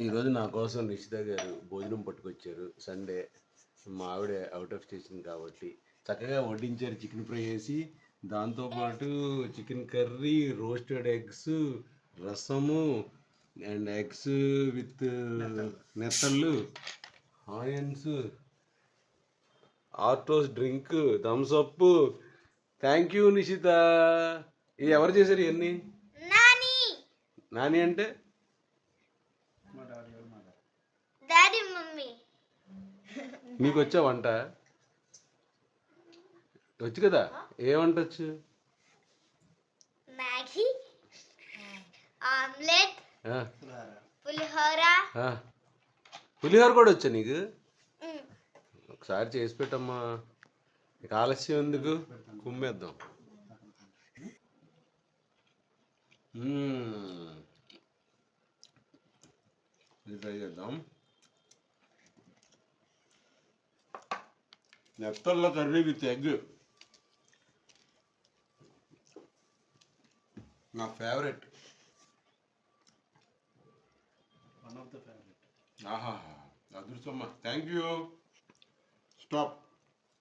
ఈరోజు నా కోసం నిషిత గారు భోజనం పట్టుకొచ్చారు. సండే మా ఆవిడ అవుట్ ఆఫ్ స్టేషన్ కాబట్టి చక్కగా వడ్డించారు చికెన్ ఫ్రై వేసి దాంతోపాటు చికెన్ కర్రీ రోస్టెడ్ ఎగ్స్ రసము అండ్ ఎగ్స్ విత్ నెత్తళ్ళు. Onions Artos drink Thums Up thank you Nishita. ఇది ఎవరు చేశారు ఇవన్నీ? నాని. నాని అంటే? డాడీ మమ్మీ నీకు వచ్చా వంట? వచ్చు కదా? ఏ వంట వచ్చు? మ్యాగీ ఆమ్లెట్ పులిహోర. పులిహోర కూడా వచ్చా నీకు? ఒకసారి చేసి పెట్టమ్మా. నీకు ఆలస్యం ఎందుకు? కుమ్మేద్దాం. ఇది ట్రై చేద్దాం నెత్తళ్ళ కర్రీ విత్ ఎగ్ నా ఫేవరెట్ ఆహా అదృష్టమ్మా థ్యాంక్ యూ స్టాప్